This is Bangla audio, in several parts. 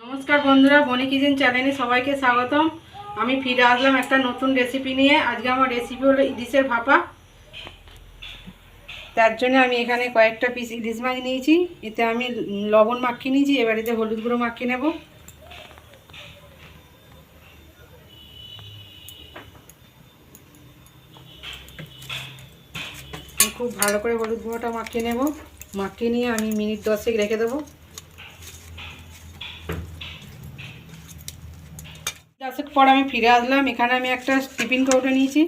নমস্কার বন্ধুরা, বনি কিচেন চ্যানেলে সবাইকে স্বাগতম। আমি ফিরে আসলাম একটা নতুন রেসিপি নিয়ে। আজকে আমার রেসিপি হলো ইলিশের ভাপা। তার জন্য আমি এখানে কয়েকটা পিস ইলিশ মাছ নিয়েছি। এতে আমি লবণ মাখিয়ে নিয়েছি, এবার এতে হলুদ গুঁড়ো মাখিয়ে নেব। খুব ভালো করে হলুদ গুঁড়োটা মাখিয়ে নেব। মাখিয়ে নিয়ে আমি মিনিট দশেক রেখে দেবো। দশেক পর আমি ফিরে আসলাম। এখানে আমি একটা টিফিন কৌটো নিয়েছি।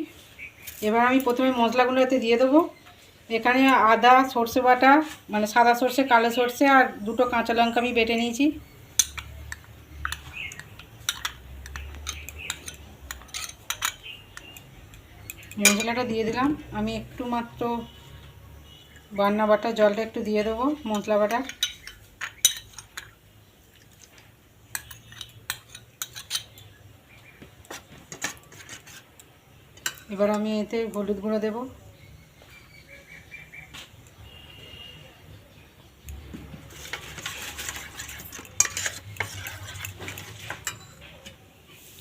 এবার আমি প্রথমে মশলাগুলো এতে দিয়ে দেবো। এখানে আদা, সর্ষে বাটা মানে সাদা সর্ষে, কালো সর্ষে আর দুটো কাঁচা লঙ্কা আমি বেটে নিয়েছি। মশলাটা দিয়ে দিলাম। আমি একটু মাত্র বান্না বাটা জলটা একটু দিয়ে দেবো, মশলা বাটা। এবার আমি এতে হলুদ গুঁড়ো দেব।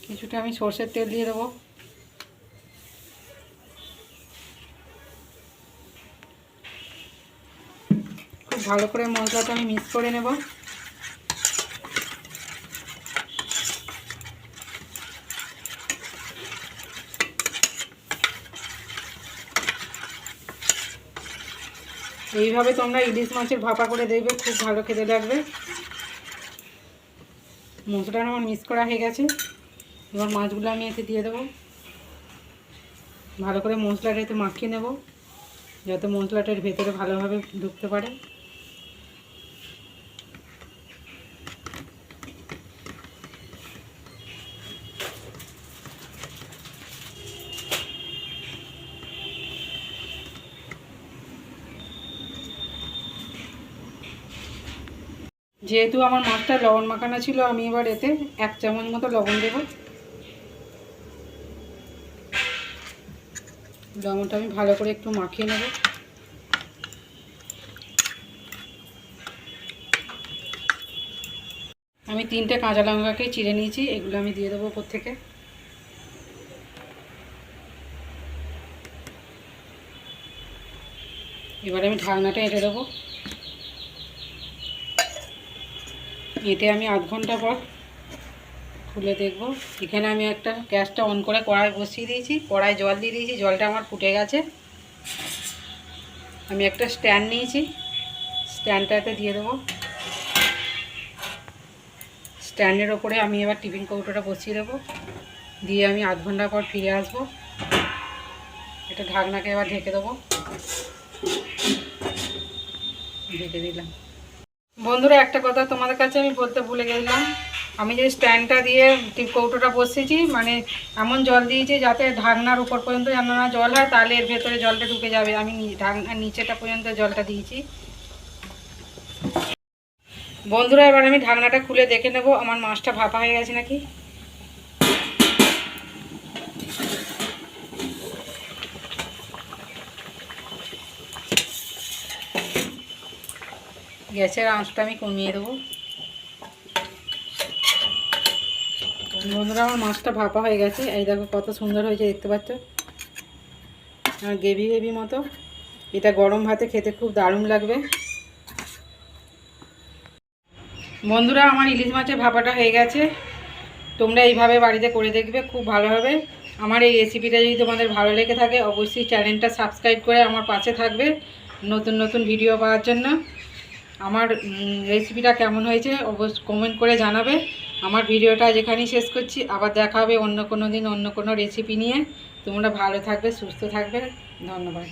কিছুটা আমি সর্ষের তেল দিয়ে দেবো। খুব ভালো করে মশলাটা আমি মিক্স করে নেব। এইভাবে তোমরা ইলিশ মাছের ভাপা করে দেবে খুব ভালো খেতে লাগবে। মশলাটা আমার মিক্স করা হয়ে গেছে। এবার মাছগুলো আমি এতে দিয়ে দেবো। ভালো করে মশলাটা এতে মাখিয়ে নেব, যাতে মশলাটার ভেতরে ভালোভাবে ঢুকতে পারে। যেহেতু আমার মাছটা লবণ মাখানো ছিল, আমি এবার এতে এক চামচ মতো লবণ দেব। লবণটা আমি ভালো করে একটু মাখিয়ে নেব। আমি তিনটে কাঁচা লঙ্কাকে চিড়ে নিয়েছি, এগুলো আমি দিয়ে দেবো ওপর থেকে। এবারে আমি ঢাকনাটা এঁটে দেবো। এতে আমি আধ ঘণ্টা পর খুলে দেখব। এখানে আমি একটা গ্যাসটা অন করে কড়াই বসিয়ে দিয়েছি, কড়াই জল দিয়ে দিয়েছি, জলটা আমার ফুটে গেছে। আমি একটা স্ট্যান্ড নিয়েছি, স্ট্যান্ডটাতে দিয়ে দেবো। স্ট্যান্ডের ওপরে আমি এবার টিফিন কৌটোটা বসিয়ে দেবো। দিয়ে আমি আধ ঘণ্টা পর ফিরে আসব। এটা ঢাকনাকে এবার ঢেকে দেবো। ঢেকে দিলাম। বন্ধুরা, একটা কথা তোমাদের কাছে আমি বলতে ভুলে গেলাম আমি যে স্ট্যান্ডটা দিয়ে টিপ কৌটোটা বসেছি মানে এমন জল দিয়েছি যাতে ঢাকনার উপর পর্যন্ত যেন না জল হয়, তাহলে এর ভেতরে জলটা ঢুকে যাবে। আমি ঢাকনার নিচেটা পর্যন্ত জলটা দিয়েছি। বন্ধুরা, এবার আমি ঢাকনাটা খুলে দেখে নেব। আমার মাছটা ভাপা হয়ে গেছে নাকি? গ্যাসের আঁচটা আমি কমিয়ে দেবো। বন্ধুরা, আমার মাছটা ভাপা হয়ে গেছে। এই দেখো কত সুন্দর হয়েছে, দেখতে পাচ্ছ? আর গ্রেভি গ্রেভি মতো। এটা গরম ভাতে খেতে খুব দারুণ লাগবে। বন্ধুরা, আমার ইলিশ মাছের ভাপাটা হয়ে গেছে। তোমরা এইভাবে বাড়িতে করে দেখবে, খুব ভালো হবে। আমার এই রেসিপিটা যদি তোমাদের ভালো লেগে থাকে, অবশ্যই চ্যানেলটা সাবস্ক্রাইব করে আমার পাশে থাকবে নতুন নতুন ভিডিও পাওয়ার জন্য। আমার রেসিপিটা কেমন হয়েছে অবশ্য কমেন্ট করে জানাবে। আমার ভিডিওটা যেখানেই শেষ করছি, আবার দেখা হবে অন্য কোনো দিন অন্য কোনো রেসিপি নিয়ে। তোমরা ভালো থাকবে, সুস্থ থাকবে। ধন্যবাদ।